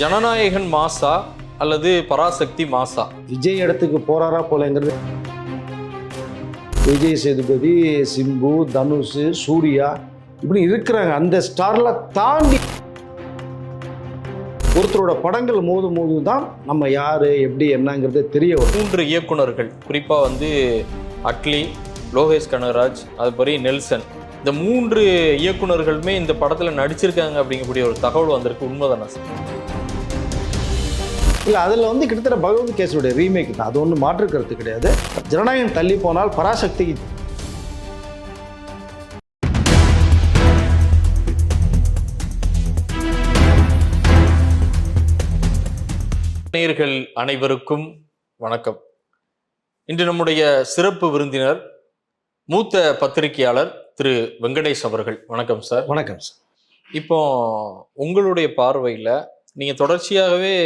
ஜனநாயகன் மாசா அல்லது பராசக்தி மாசா? விஜய் இடத்துக்கு போறாரா போலங்கிறது. விஜய் சேதுபதி சிம்பு தனுஷ் சூர்யா இப்படி இருக்கிறாங்க. அந்த ஸ்டார்ல தாண்டி ஒருத்தரோட படங்கள் மோது மோது தான் நம்ம யாரு எப்படி என்னங்கிறது தெரிய வரும். மூன்று இயக்குனர்கள் குறிப்பா வந்து அட்லி லோகேஷ் கனகராஜ் அதுபடி நெல்சன். இந்த மூன்று இயக்குனர்களுமே இந்த படத்துல நடிச்சிருக்காங்க அப்படிங்கக்கூடிய ஒரு தகவல் வந்திருக்கு. உண்மைதானா சார்? இல்லை அதில் வந்து கிட்டத்தட்ட பகவத் கேஸோட ரீமேக் தான். அது ஒன்றும் மாற்று கருத்து கிடையாது. ஜனநாயகம் தள்ளி போனால் பராசக்தி. நேயர்கள் அனைவருக்கும் வணக்கம். இன்று நம்முடைய சிறப்பு விருந்தினர் மூத்த பத்திரிகையாளர் திரு வெங்கடேஷ் அவர்கள். வணக்கம் சார். வணக்கம் சார். இப்போ உங்களுடைய பார்வையில் நீங்கள் தொடர்ச்சியாகவே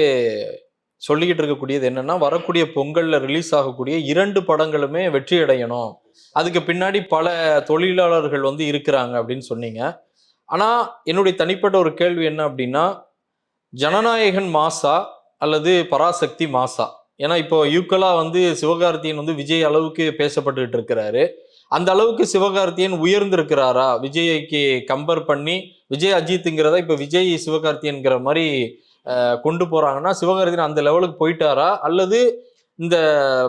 சொல்லிக்கிட்டு இருக்கக்கூடியது என்னன்னா வரக்கூடிய பொங்கல்ல ரிலீஸ் ஆகக்கூடிய இரண்டு படங்களுமே வெற்றி அடையணும் அதுக்கு பின்னாடி பல தொழிலாளர்கள் வந்து இருக்கிறாங்க அப்படின்னு சொன்னீங்க. ஆனால் என்னுடைய தனிப்பட்ட ஒரு கேள்வி என்ன அப்படின்னா ஜனநாயகன் மாசா அல்லது பராசக்தி மாசா? ஏன்னா இப்போ யூக்கலா வந்து சிவகார்த்தியன் வந்து விஜய் அளவுக்கு பேசப்பட்டுக்கிட்டு இருக்கிறாரு. அந்த அளவுக்கு சிவகார்த்தியன் உயர்ந்திருக்கிறாரா? விஜய்க்கு கம்பேர் பண்ணி விஜய் அஜித்துங்கிறத? இப்போ விஜய் சிவகார்த்தியன்கிற மாதிரி கொண்டு போறாங்கன்னா சிவகார்த்தியன் அந்த லெவலுக்கு போயிட்டாரா? அல்லது இந்த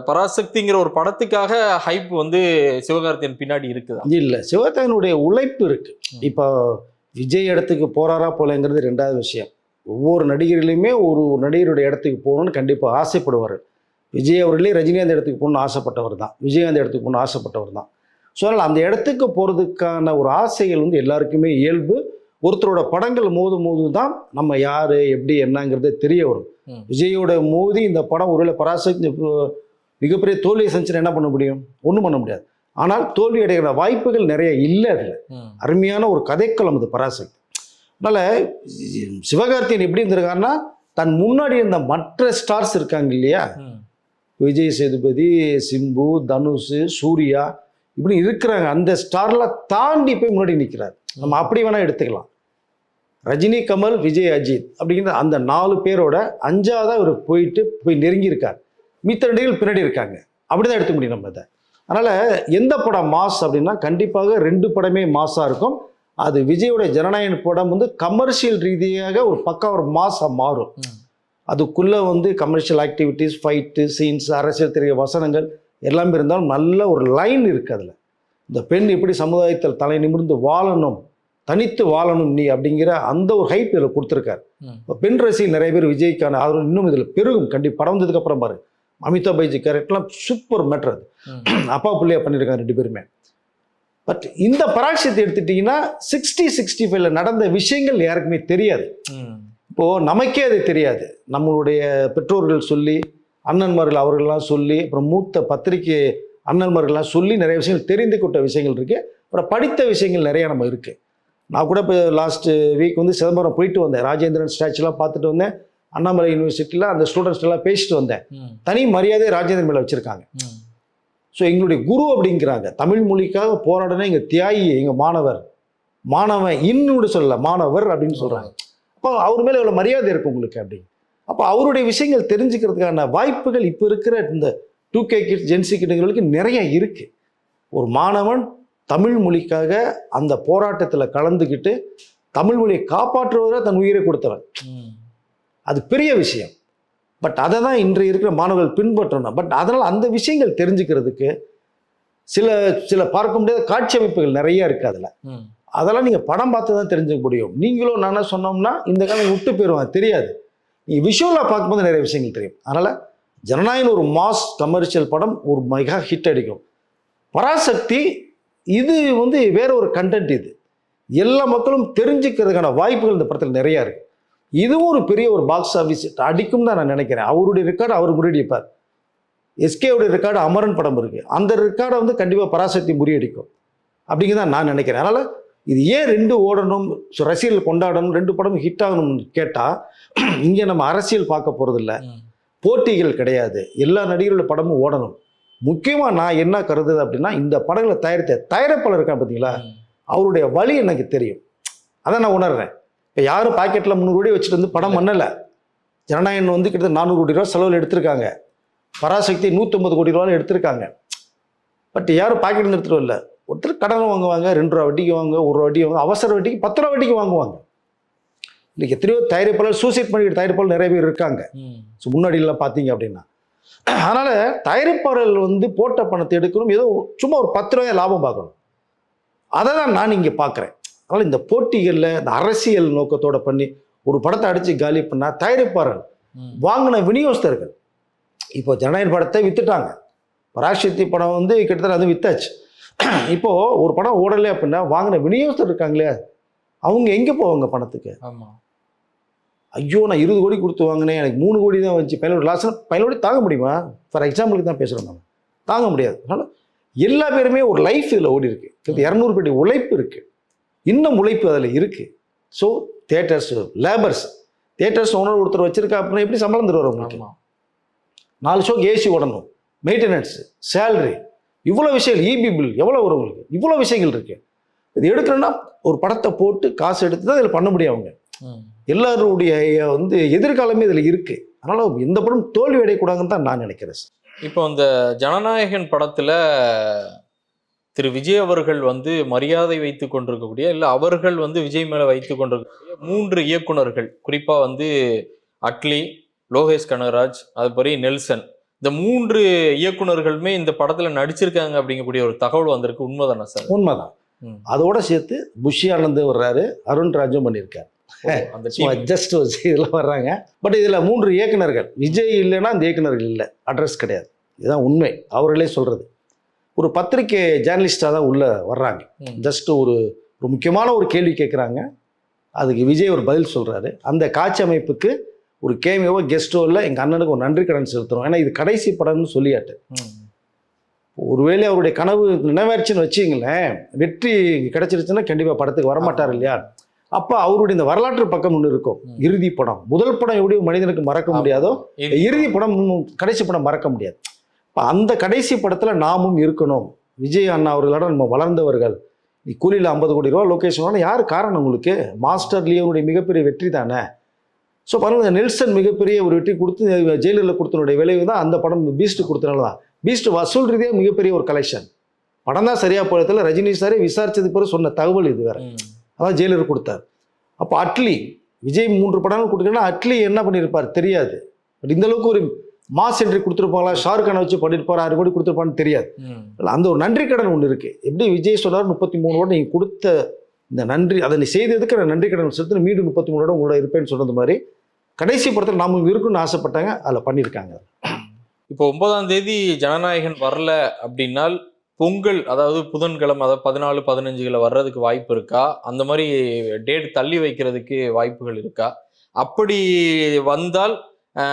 பராசக்திங்கிற ஒரு படத்துக்காக ஹைப் வந்து சிவகார்த்தியன் பின்னாடி இருக்குதா? இல்லை சிவகார்த்திகனுடைய உழைப்பு இருக்கு. இப்போ விஜய் இடத்துக்கு போறாரா போலங்கிறது ரெண்டாவது விஷயம். ஒவ்வொரு நடிகர்லையுமே ஒரு ஒரு நடிகருடைய இடத்துக்கு போகணும்னு கண்டிப்பாக ஆசைப்படுவார். விஜய் அவர்களே ரஜினிகாந்த் இடத்துக்கு போகணும்னு ஆசைப்பட்டவர் தான். விஜயகாந்த் இடத்துக்கு போகணும்னு ஆசைப்பட்டவர் தான். ஸோ அதனால் அந்த இடத்துக்கு போகிறதுக்கான ஒரு ஆசைகள் வந்து எல்லாருக்குமே இயல்பு. ஒருத்தரோட படங்கள் மோது மோது தான் நம்ம யார் எப்படி என்னங்கிறது தெரிய வரும். விஜயோட மோதி இந்த படம் ஒருவேளை பராசக்தி மிகப்பெரிய தோல்வியை செஞ்சுன்னா என்ன பண்ண முடியும்? ஒன்றும் பண்ண முடியாது. ஆனால் தோல்வி அடைகிற வாய்ப்புகள் நிறைய இல்லை அதில். அருமையான ஒரு கதைக்களம் அது பராசக்தி. அதனால் சிவகார்த்தியன் எப்படி இருந்திருக்காருன்னா தன் முன்னாடி இருந்த மற்ற ஸ்டார்ஸ் இருக்காங்க இல்லையா. விஜய் சேதுபதி சிம்பு தனுஷ் சூர்யா இப்படி இருக்கிறாங்க. அந்த ஸ்டார்ல தாண்டி போய் முன்னாடி நிற்கிறார் நம்ம அப்படி வேணா எடுத்துக்கலாம். ரஜினி கமல் விஜய் அஜித் அப்படிங்கிற அந்த நாலு பேரோட அஞ்சாவதா இவர் போயிட்டு போய் நெருங்கியிருக்கார். மித்த நடிகர்கள் பின்னாடி இருக்காங்க. அப்படிதான் எடுத்துக்க முடியும் நம்ம இதை. அதனால எந்த படம் மாஸ் அப்படின்னா கண்டிப்பாக ரெண்டு படமே மாஸா இருக்கும். அது விஜயோட ஜனநாயகன் படம் வந்து கமர்ஷியல் ரீதியாக ஒரு பக்கா ஒரு மாசா மாறும். அதுக்குள்ளே வந்து கமர்ஷியல் ஆக்டிவிட்டீஸ் ஃபைட்டு சீன்ஸ் அரசியல் தெரிய வசனங்கள் எல்லாமே இருந்தாலும் நல்ல ஒரு லைன் இருக்குது அதில். இந்த பெண் எப்படி சமுதாயத்தில் தலை நிமிர்ந்து வாழணும் தனித்து வாழணும் நீ அப்படிங்கிற அந்த ஒரு ஹைப் இதில் கொடுத்துருக்காரு. பெண் ரசிகர் நிறைய பேர் விஜய்க்கான ஆதரவு இன்னும் இதில் பெருகும். கண்டி படம் வந்ததுக்கு அப்புறம் பாரு. அமிதாப் பைஜி கேரக்டர்லாம் சூப்பர் மேட்ரு அது. அப்பா பிள்ளையா பண்ணியிருக்காங்க ரெண்டு பேருமே. பட் இந்த பராட்சியத்தை எடுத்துட்டிங்கன்னா சிக்ஸ்டி சிக்ஸ்டி ஃபைவ்ல நடந்த விஷயங்கள் யாருக்குமே தெரியாது. இப்போது நமக்கே அது தெரியாது. நம்மளுடைய பெற்றோர்கள் சொல்லி அண்ணன்மார்கள் அவர்கள்லாம் சொல்லி அப்புறம் மூத்த பத்திரிகை அண்ணன்மார்கள்லாம் சொல்லி நிறைய விஷயங்கள் தெரிந்து கொண்ட விஷயங்கள் இருக்குது அப்புறம் படித்த விஷயங்கள் நிறைய நம்ம இருக்குது நான் கூட இப்போ லாஸ்ட் வீக் வந்து சிதம்பரம் போயிட்டு வந்தேன். ராஜேந்திரன் ஸ்டாச்சுலாம் பார்த்துட்டு வந்தேன். அண்ணாமலை யூனிவர்சிட்டியில் அந்த ஸ்டூடெண்ட்ஸ் எல்லாம் பேசிட்டு வந்தேன். தனி மரியாதை ராஜேந்திரன் மேலே வச்சுருக்காங்க. ஸோ எங்களுடைய குரு அப்படிங்கிறாங்க. தமிழ் மொழிக்காக போராடின எங்கள் தியாகி எங்கள் மாணவர். மாணவன் இன்னும் சொல்லல மாணவர் அப்படின்னு சொல்கிறாங்க அப்போ அவர் மேலே எவ்வளோ மரியாதை இருக்கு உங்களுக்கு அப்படி அப்போ அவருடைய விஷயங்கள் தெரிஞ்சுக்கிறதுக்கான வாய்ப்புகள் இப்போ இருக்கிற இந்த two K kid Gen Z கிட்டுங்களுக்கு நிறைய இருக்கு. ஒரு மாணவன் தமிழ் மொழிக்காக அந்த போராட்டத்தில் கலந்துக்கிட்டு தமிழ் மொழியை காப்பாற்றுவதாக தன் உயிரை கொடுத்தவன். அது பெரிய விஷயம். பட் அதை தான் இன்றைய இருக்கிற மாணவர்கள் பின்பற்றணும். பட் அதனால் அந்த விஷயங்கள் தெரிஞ்சுக்கிறதுக்கு சில சில பார்க்க முடியாத காட்சி அமைப்புகள் நிறைய இருக்குது அதில். அதெல்லாம் நீங்கள் படம் பார்த்து தான் தெரிஞ்சுக்க முடியும். நீங்களும் நானே சொன்னோம்னா இந்த காலம் விட்டு போயிடுவாங்க தெரியாது. நீங்கள் விஷுவலாக பார்க்கும்போது நிறைய விஷயங்கள் தெரியும். அதனால் ஜனநாயகன் ஒரு மாஸ் கமர்ஷியல் படம் ஒரு மெகா ஹிட் அடிக்கும். பராசக்தி இது வந்து வேற ஒரு கண்டென்ட் இது. எல்லா மக்களும் தெரிஞ்சுக்கிறதுக்கான வாய்ப்புகள் இந்த படத்தில் நிறையா இருக்கு. இதுவும் ஒரு பெரிய ஒரு பாக்ஸ் ஆஃபீஸ் அடிக்கும் தான் நான் நினைக்கிறேன். அவருடைய ரெக்கார்டு அவர் முறியடிப்பார் எஸ்கேவுடைய ரெக்கார்டு அமரன் படம் இருக்கு. அந்த ரெக்கார்டை வந்து கண்டிப்பாக பராசக்தி முறியடிக்கும். அப்படிங்கிறத நான் நினைக்கிறேன். அதனால் இது ஏன் ரெண்டு ஓடணும் ஸோ ரசிகர்கள் கொண்டாடணும் ரெண்டு படமும் ஹிட் ஆகணும்னு கேட்டால் இங்கே நம்ம அரசியல் பார்க்க போகிறதில்ல. போட்டிகள் கிடையாது. எல்லா நடிகர்களோட படமும் ஓடணும். முக்கியமாக நான் என்ன கருதுது அப்படின்னா இந்த படங்களை தயாரித்த தயாரிப்பாளர் இருக்கான் பார்த்தீங்களா. அவருடைய வழி எனக்கு தெரியும். அதை நான் உணர்றேன். இப்போ யாரும் பாக்கெட்டில் முந்நூறு கோடி வச்சுட்டு வந்து படம் பண்ணலை. ஜனநாயகன் வந்து கிட்டத்தட்ட நானூறு கோடி ரூபா செலவில் எடுத்திருக்காங்க. பராசக்தி நூற்றம்பது கோடி ரூபான்னு எடுத்திருக்காங்க. பட் யாரும் பாக்கெட் எடுத்துட்டு வரல. ஒருத்தர் கடன் வாங்குவாங்க ரெண்டு ரூபா வட்டிக்கு வாங்க ஒரு ரூபா வட்டி வாங்க அவசர வட்டிக்கு பத்து ரூபா வட்டிக்கு வாங்குவாங்க. இன்னைக்கு எத்தனையோ தயாரிப்பாளர் சூசைட் பண்ணிக்கிட்டு தயாரிப்பாளர் நிறைய பேர் இருக்காங்க. ஸோ முன்னாடிலாம் பார்த்தீங்க அப்படின்னா அதனால் தயாரிப்பாளர்கள் வந்து போட்ட பணத்தை எடுக்கணும். ஏதோ சும்மா ஒரு பத்து ரூபாய் லாபம் பார்க்கணும். அதை தான் நான் இங்கே பார்க்குறேன். அதனால் இந்த போட்டிகளில் இந்த அரசியல் நோக்கத்தோட பண்ணி ஒரு படத்தை அடித்து காலி பண்ணால் தயாரிப்பாளர்கள். வாங்கின விநியோகஸ்தர்கள் இப்போ ஜனநாயக படத்தை வித்துட்டாங்க. பராசக்தி படம் வந்து கிட்டத்தட்ட அது வித்தாச்சு. இப்போ ஒரு படம் ஓடலை அப்படின்னா வாங்கின விநியோகஸ்தர் இருக்காங்களே அவங்க எங்கே போவாங்க பணத்துக்கு? ஆமா. ஐயோ நான் இருபது கோடி கொடுத்து வாங்கினேன். எனக்கு மூணு கோடி தான் வந்துச்சு. பதினோரு லாஸ் பதினோரு கோடி தாங்க முடியுமா? ஃபார் எக்ஸாம்பிளுக்கு தான் பேசுகிறோம் நம்ம தாங்க முடியாது. அதனால் எல்லா பேருமே ஒரு லைஃப் இதில் ஓடி இருக்கு. கிட்ட இரநூறு கோடி உழைப்பு இருக்கு. இன்னும் உழைப்பு அதில் இருக்கு. So theatres labours theatres owner ஒருத்தர் வச்சிருக்கா அப்படின்னா எப்படி சம்பளம் தருவார் உங்களுக்கு? நாலு ஷோக்கு ஏசி ஓடணும். மெயின்டெனன்ஸ் சேலரி இவ்வளோ விஷயங்கள் இபி பில் எவ்வளோ வரும் உங்களுக்கு? இவ்வளோ விஷயங்கள் இருக்கு. இது எடுக்கணும்னா ஒரு படத்தை போட்டு காசு எடுத்து தான் இதில் பண்ண முடியும் அவங்க. எல்லாருடைய வந்து எதிர்காலமே இதில் இருக்கு. அதனால எந்த படம் தோல்வி அடையக்கூடாதுன்னு தான் நான் நினைக்கிறேன் சார். இப்போ இந்த ஜனநாயகன் படத்துல திரு விஜய் அவர்கள் வந்து மரியாதை வைத்து கொண்டிருக்கக்கூடிய இல்ல அவர்கள் வந்து விஜய் மேல வைத்து கொண்டிருக்கக்கூடிய மூன்று இயக்குனர்கள் குறிப்பா வந்து அட்லி லோகேஷ் கனகராஜ் அதுபடி நெல்சன். இந்த மூன்று இயக்குனர்களுமே இந்த படத்துல நடிச்சிருக்காங்க அப்படிங்கக்கூடிய ஒரு தகவல் வந்திருக்கு. உண்மைதானே சார்? உண்மைதான். அதோட சேர்த்து புஷி ஆனந்த் வர்றாரு அருண் ராஜும் பண்ணியிருக்காரு. ஜஸ்ட் இதெல்லாம் வர்றாங்க. பட் இதில் மூன்று இயக்குனர்கள் விஜய் இல்லைன்னா அந்த இயக்குனர்கள் இல்லை. அட்ரஸ் கிடையாது. இதுதான் உண்மை. அவர்களே சொல்றது. ஒரு பத்திரிக்கை ஜேர்னலிஸ்டாக தான் உள்ளே வர்றாங்க. ஜஸ்ட் ஒரு ஒரு முக்கியமான ஒரு கேள்வி கேட்குறாங்க அதுக்கு விஜய் ஒரு பதில் சொல்கிறாரு அந்த காட்சி அமைப்புக்கு ஒரு கேமியோவோ கெஸ்ட்டோ இல்லை எங்கள் அண்ணனுக்கு ஒரு நன்றி கடன் செலுத்துறோம். ஏன்னா இது கடைசி படம்னு சொல்லியாட்டு. ஒருவேளை அவருடைய கனவு நினைவாச்சுன்னு வச்சுங்களேன் வெற்றி கிடைச்சிருச்சுன்னா கண்டிப்பாக படத்துக்கு வரமாட்டார் இல்லையா? அப்போ அவருடைய இந்த வரலாற்று பக்கம் ஒன்று இருக்கும். இறுதி படம். முதல் படம் எப்படி மனிதனுக்கு மறக்க முடியாதோ இறுதி படம். கடைசி படம் மறக்க முடியாது. இப்போ அந்த கடைசி படத்தில் நாமும் இருக்கணும். விஜய் அண்ணா அவர்களோட நம்ம வளர்ந்தவர்கள். நீ கூலியில் ஐம்பது கோடி ரூபா லொக்கேஷன் யார் காரணம் உங்களுக்கு? மாஸ்டர் லியோனுடைய மிகப்பெரிய வெற்றி தானே? ஸோ பாருங்க நெல்சன் மிகப்பெரிய ஒரு வெற்றி கொடுத்து ஜெயிலரில் கொடுத்தனுடைய விளைவு தான் அந்த படம் பீஸ்ட் கொடுத்தனால தான். பீஸ்ட் வசூல் ரீதியாக மிகப்பெரிய ஒரு கலெக்ஷன் படம் தான் சரியாக போயதில் ரஜினி சாரே விசாரிச்சது பிறகு சொன்ன தகவல் இது வேற. அதான் ஜெயிலர் கொடுத்தார். அப்போ அட்லி விஜய் மூன்று படங்கள் கொடுத்தீங்கன்னா அட்லி என்ன பண்ணியிருப்பார் தெரியாது. பட் இந்த அளவுக்கு ஒரு மாஸ் என்ட்ரி கொடுத்துருப்பாங்களா? ஷாருக் கானை வச்சு பண்ணியிருப்பார் ஆறு கோடி கொடுத்துருப்பான்னு தெரியாது. அந்த ஒரு நன்றி கடன் ஒன்று இருக்கு. எப்படி விஜய் சொன்னார் முப்பத்தி மூணு வருடம் நீங்கள் கொடுத்த இந்த நன்றி அதை நீ செய்ததுக்கு நான் நன்றி கடன் செலுத்தி மீண்டும் முப்பத்தி மூணு உங்களோட இருப்பேன்னு சொன்னது மாதிரி கடைசி படத்தில் நாம இருக்குன்னு ஆசைப்பட்டாங்க அதில் பண்ணியிருக்காங்க. இப்போ ஒன்பதாம் தேதி ஜனநாயகன் வரல அப்படின்னால் பொங்கல் அதாவது புதன்கிழமை அதாவது பதினாலு பதினஞ்சுகளை வர்றதுக்கு வாய்ப்பு இருக்கா? அந்த மாதிரி டேட் தள்ளி வைக்கிறதுக்கு வாய்ப்புகள் இருக்கா? அப்படி வந்தால்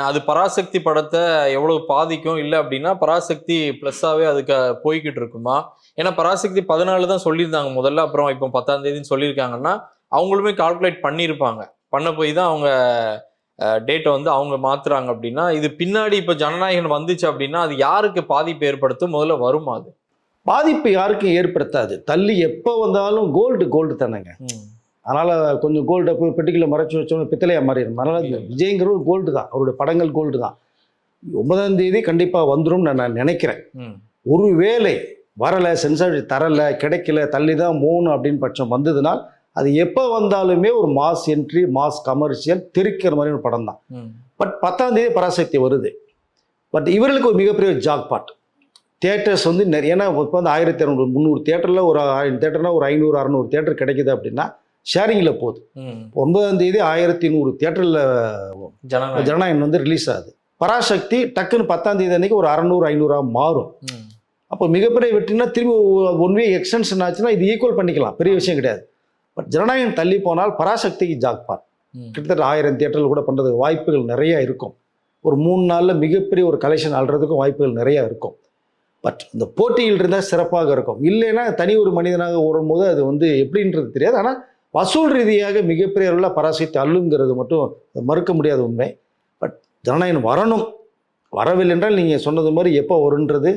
அது பராசக்தி படத்தை எவ்வளவு பாதிக்கும்? இல்லை அப்படின்னா பராசக்தி ப்ளஸ்ஸாகவே அதுக்கு போய்கிட்டு இருக்குமா? ஏன்னா பராசக்தி பதினாலு தான் சொல்லியிருந்தாங்க முதல்ல. அப்புறம் இப்போ பத்தாம் தேதின்னு சொல்லியிருக்காங்கன்னா அவங்களுமே கால்குலேட் பண்ணியிருப்பாங்க. பண்ண போய் தான் அவங்க டேட்டை வந்து அவங்க மாத்துறாங்க அப்படின்னா இது பின்னாடி இப்போ ஜனநாயகன் வந்துச்சு அப்படின்னா அது யாருக்கு பாதிப்பு ஏற்படுத்தும்? முதல்ல வருமா அது? பாதிப்பு யாருக்கும் ஏற்படுத்தாது. தள்ளி எப்போ வந்தாலும் கோல்டு கோல்டு தானேங்க. அதனால் கொஞ்சம் கோல்டை போய் பெட்டிக்குள்ள மறைச்சு வச்சோம் பித்தளையா மாறிடும். அதனால் விஜய்ங்கிற ஒரு கோல்டு தான். அவருடைய படங்கள் கோல்டு தான். ஒன்பதாம் தேதி கண்டிப்பாக வந்துடும் நான் நான் நினைக்கிறேன். ம். ஒருவேளை வரலை சென்சார் தரலை கிடைக்கல தள்ளி தான் மூணு அப்படின்னு பட்சம் வந்ததுனால் அது எப்போ வந்தாலுமே ஒரு மாஸ் என்ட்ரி மாஸ் கமர்ஷியல் தெரிக்கிற மாதிரி ஒரு படம் தான். பட் பத்தாம் தேதி பராசக்தி வருது. பட் இவர்களுக்கு ஒரு மிகப்பெரிய ஜாக் பாட் தியேட்டர்ஸ் வந்து நிறைய ஏன்னா இப்போ வந்து ஆயிரத்தி இரநூறு முந்நூறு தேட்டரில் ஒரு ஆயிரம் தேட்டர்னா ஒரு ஐநூறு அறநூறு தேட்டர் கிடைக்குது அப்படின்னா ஷேரிங்கில் போகுது. ஒன்பதாம் தேதி ஆயிரத்தி நூறு தேட்டரில் ஜனநாயகன் வந்து ரிலீஸ் ஆகுது. பராசக்தி டக்குன்னு பத்தாம் தேதி அன்னைக்கு ஒரு அறநூறு ஐநூறா மாறும். அப்போ மிகப்பெரிய வெற்றினா திரும்பி ஒன் வே எக்ஸ்டென்ஷன் ஆச்சுன்னா இது ஈக்குவல் பண்ணிக்கலாம். பெரிய விஷயம் கிடையாது. பட் ஜனநாயகன் தள்ளி போனால் பராசக்திக்கு ஜாக்பாட் ம். கிட்டத்தட்ட ஆயிரம் தியேட்டரில் கூட பண்ணுறதுக்கு வாய்ப்புகள் நிறைய இருக்கும். ஒரு மூணு நாளில் மிகப்பெரிய ஒரு கலெக்ஷன் ஆள்றதுக்கும் வாய்ப்புகள் நிறையா இருக்கும். பட் இந்த போட்டியில் இருந்தால் சிறப்பாக இருக்கும். இல்லைன்னா தனி ஒரு மனிதனாக ஓடும்போது அது வந்து எப்படின்றது தெரியாது. ஆனால் வசூல் ரீதியாக மிகப்பெரிய அளவில் பராசக்தி அள்ளுங்கிறது மட்டும் மறுக்க முடியாத உண்மை. பட் ஜனநாயகன் வரணும். வரவில்லை என்றால் நீங்கள் சொன்னது மாதிரி எப்போ வருன்றது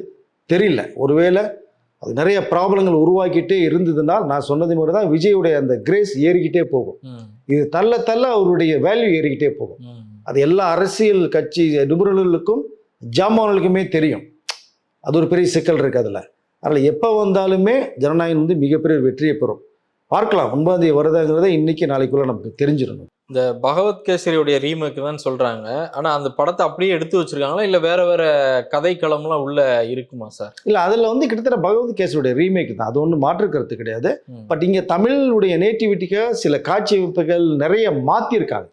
தெரியல. ஒருவேளை அது நிறைய ப்ராப்ளங்கள் உருவாக்கிட்டே இருந்ததுனால் நான் சொன்னது மாதிரி தான் விஜயுடைய அந்த கிரேஸ் ஏறிக்கிட்டே போகும். இது தள்ள தள்ள அவருடைய வேல்யூ ஏறிக்கிட்டே போகும். அது எல்லா அரசியல் கட்சி நிபுணர்களுக்கும் ஜாமான்களுக்குமே தெரியும். அது ஒரு பெரிய சிக்கல் இருக்குது அதில். அதில் எப்போ வந்தாலுமே ஜனநாயகம் வந்து மிகப்பெரிய வெற்றியை பெறும். பார்க்கலாம் ஒன்பதாம் தேதி வருதாங்கிறத இன்னைக்கு நாளைக்குள்ள நமக்கு தெரிஞ்சிடணும். இந்த பகவத் கேசரியுடைய ரீமேக் தான் சொல்றாங்க. ஆனா அந்த படத்தை அப்படியே எடுத்து வச்சிருக்காங்களா? இல்ல வேற வேற கதைக்களம்லாம் உள்ள இருக்குமா சார்? இல்லை அதில் வந்து கிட்டத்தட்ட பகவத் கேசருடைய ரீமேக் தான். அது ஒன்றும் மாற்று கருத்து கிடையாது பட் இங்கே தமிழுடைய நேட்டிவிட்டிக்காக சில காட்சி அமைப்புகள் நிறைய மாற்றிருக்காங்க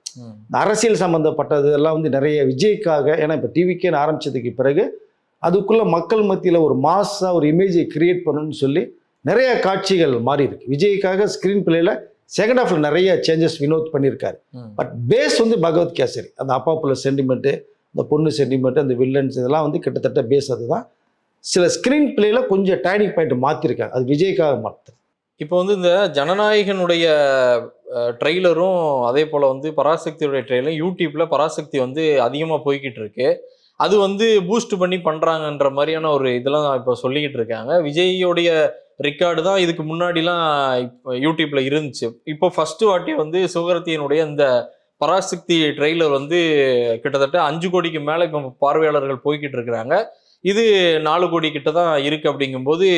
இந்த அரசியல் சம்மந்தப்பட்டது எல்லாம் வந்து நிறைய விஜய்க்காக ஏன்னா இப்போ டிவிக்கேன்னு ஆரம்பிச்சதுக்கு பிறகு அதுக்குள்ளே மக்கள் மத்தியில் ஒரு மாஸாக ஒரு இமேஜை கிரியேட் பண்ணணும்னு சொல்லி நிறைய காட்சிகள் மாறி இருக்கு. விஜய்க்காக ஸ்க்ரீன் பிளேயில் செகண்ட் ஹாஃப்ல நிறைய சேஞ்சஸ் வினோத் பண்ணியிருக்காரு. பட் பேஸ் வந்து பகவத் கேசரி. அந்த அப்பா புள்ள சென்டிமெண்ட்டு அந்த பொண்ணு சென்டிமெண்ட்டு அந்த வில்லன்ஸ் இதெல்லாம் வந்து கிட்டத்தட்ட பேஸ் அதுதான். சில ஸ்க்ரீன் பிளேல கொஞ்சம் டைனிங் பாயிண்ட் மாற்றிருக்காங்க அது விஜய்க்காக மாற்று இப்போ வந்து இந்த ஜனநாயகனுடைய ட்ரெய்லரும் அதே போல் வந்து பராசக்தியுடைய ட்ரெய்லரும் யூடியூப்ல பராசக்தி வந்து அதிகமாக போய்கிட்டு இருக்கு. அது வந்து பூஸ்ட் பண்ணி பண்ணுறாங்கன்ற மாதிரியான ஒரு இதெல்லாம் இப்போ சொல்லிக்கிட்டு இருக்காங்க. விஜயோடைய ரெக்கார்டு தான் இதுக்கு முன்னாடிலாம் இப்போ யூடியூப்பில் இருந்துச்சு. இப்போ ஃபஸ்ட்டு வாட்டி வந்து சிவகார்த்தியனுடைய இந்த பராசக்தி ட்ரெய்லர் வந்து கிட்டத்தட்ட அஞ்சு கோடிக்கு மேலே இப்போ பார்வையாளர்கள் போய்கிட்டு இருக்கிறாங்க. இது நாலு கோடி கிட்ட தான் இருக்குது அப்படிங்கும்போது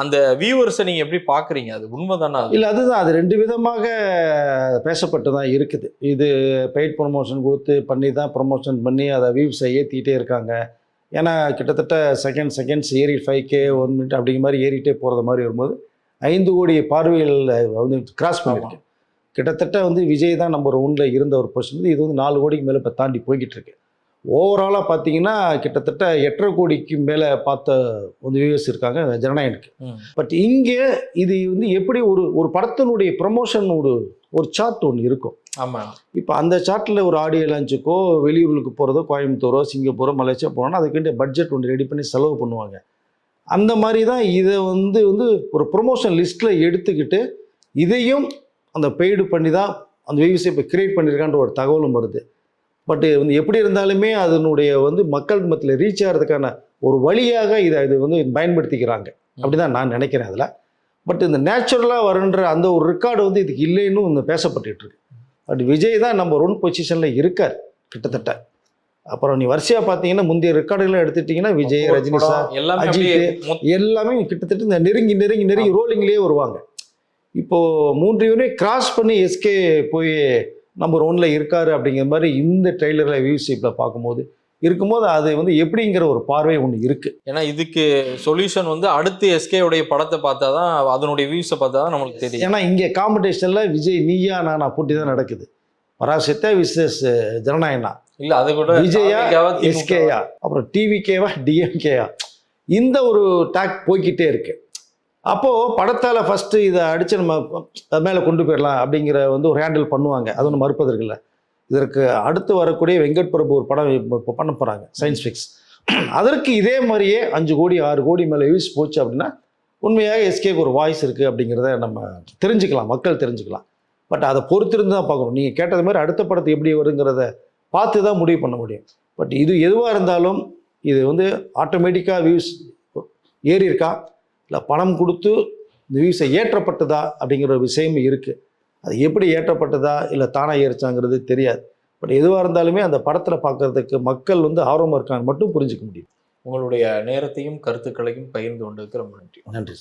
அந்த வியூவர்ஸை நீங்க எப்படி பாக்குறீங்க? அது உண்மைதானா? இல்லை அதுதான். அது ரெண்டு விதமாக பேசப்பட்டு தான் இருக்குது. இது பெய்ட் ப்ரொமோஷன் கொடுத்து பண்ணி தான் ப்ரொமோஷன் பண்ணி அதை வியூஸை ஏற்றிக்கிட்டே இருக்காங்க. ஏன்னா கிட்டத்தட்ட செகண்ட் செகண்ட்ஸ் ஏறி ஃபைவ் கே ஒன் மினிட் அப்படிங்கிற மாதிரி ஏறிட்டே போகிறது மாதிரி வரும்போது ஐந்து கோடி பார்வைகள் வந்து கிராஸ் பண்ணியிருக்கு கிட்டத்தட்ட வந்து விஜய் தான் நம்பர் ஒன்றில் இருந்த ஒரு பொசிஷன் இது வந்து நாலு கோடிக்கு மேலே இப்போ தாண்டி போய்கிட்டு இருக்கு. ஓவராலாக பார்த்தீங்கன்னா கிட்டத்தட்ட எட்டரை கோடிக்கு மேலே பார்த்த வந்து வியூஸ் இருக்காங்க ஜனநாயகனுக்கு. பட் இங்கே இது வந்து எப்படி ஒரு ஒரு படத்தினுடைய ப்ரமோஷன் ஒரு ஒரு சார்ட் ஒன்று இருக்கும். ஆமா. இப்போ அந்த சார்ட்டில் ஒரு ஆடியோ லான்ச்சுக்கோ வெளியூர்களுக்கு போகிறதோ கோயம்புத்தூரோ சிங்கப்பூரோ மலேசியா போனோம்னா அதுக்கிட்ட பட்ஜெட் ஒன்று ரெடி பண்ணி செலவு பண்ணுவாங்க. அந்த மாதிரி தான் இதை வந்து வந்து ஒரு ப்ரொமோஷன் லிஸ்ட்டில் எடுத்துக்கிட்டு இதையும் அந்த பெய்டு பண்ணி தான் அந்த வியூஸை இப்போ கிரியேட் பண்ணியிருக்கான்ற ஒரு தகவலும் வருது. பட் வந்து எப்படி இருந்தாலுமே அதனுடைய வந்து மக்கள் மத்தியில் ரீச் ஆகிறதுக்கான ஒரு வழியாக இதை இது வந்து பயன்படுத்திக்கிறாங்க. அப்படிதான் நான் நினைக்கிறேன் அதில். பட் இந்த நேச்சுரலாக வருன்ற அந்த ஒரு ரெக்கார்டு வந்து இதுக்கு இல்லைன்னு ஒன்று பேசப்பட்டுட்டு இருக்கு பட் விஜய் தான் நம்ம ஒன் பொசிஷனில் இருக்கார் கிட்டத்தட்ட. அப்புறம் நீ வரிசையாக பார்த்தீங்கன்னா முந்தைய ரெக்கார்டுகளை எடுத்துட்டிங்கன்னா விஜய் ரஜினி சார் அஜித், எல்லாமே கிட்டத்தட்ட இந்த நெருங்கி நெருங்கி நெருங்கி ரோலிங்லேயே வருவாங்க. இப்போ மூன்று யூனிட் கிராஸ் பண்ணி எஸ்கே போய் நம்பர் ஒன்ல இருக்காரு அப்படிங்கிற மாதிரி இந்த ட்ரெய்லரில் வியூசிப்பில் பார்க்கும்போது இருக்கும்போது அது வந்து எப்படிங்கிற ஒரு பார்வை ஒன்று இருக்கு. ஏன்னா இதுக்கு சொல்யூஷன் வந்து அடுத்து எஸ்கே உடைய படத்தை பார்த்தா தான் அதனுடைய வியூஸை பார்த்தா தான் நம்மளுக்கு தெரியும். ஏன்னா இங்கே காம்படிஷனில் விஜய் நீயா நானா போட்டி தான் நடக்குது. பராசக்தா விசஸ் ஜனநாயகனா? இல்ல அது கூட விஜயா? எஸ்கேயா அப்புறம் டிவிகேவா டிஎம்கேயா இந்த ஒரு டாக் போய்க்கிட்டே இருக்கு. அப்போது படத்தால் ஃபஸ்ட்டு இதை அடித்து நம்ம அது மேலே கொண்டு போயிடலாம் அப்படிங்கிற வந்து ஒரு ஹேண்டில் பண்ணுவாங்க. அது ஒன்று மறுப்பதற்கில்ல இதற்கு அடுத்து வரக்கூடிய வெங்கட் பிரபு ஒரு படம் இப்போ பண்ண போகிறாங்க சயின்ஸ் ஃபிக்ஸ் அதற்கு இதே மாதிரியே அஞ்சு கோடி ஆறு கோடி மேலே யூஸ் போச்சு அப்படின்னா உண்மையாக எஸ்கேக்கு ஒரு வாய்ஸ் இருக்குது அப்படிங்கிறத நம்ம தெரிஞ்சுக்கலாம் மக்கள் தெரிஞ்சுக்கலாம். பட் அதை பொறுத்திருந்து தான் பார்க்கணும். நீங்கள் கேட்டது மாதிரி அடுத்த படத்தை எப்படி வருங்கிறத பார்த்து தான் முடிவு பண்ண முடியும். பட் இது எதுவாக இருந்தாலும் இது வந்து ஆட்டோமேட்டிக்காக வியூஸ் ஏறி இருக்கா இல்லை பணம் கொடுத்து இந்த வியூஸை ஏற்றப்பட்டதா அப்படிங்கிற ஒரு விஷயம் இருக்குது அது எப்படி ஏற்றப்பட்டதா இல்லை தானாக ஏறிச்சாங்கிறது தெரியாது. பட் எதுவாக இருந்தாலுமே அந்த படத்தில் பார்க்கறதுக்கு மக்கள் வந்து ஆர்வமாக இருக்காங்க மட்டும் புரிஞ்சுக்க முடியும். உங்களுடைய நேரத்தையும் கருத்துக்களையும் பகிர்ந்து கொண்டதுக்கு ரொம்ப நன்றி. நன்றி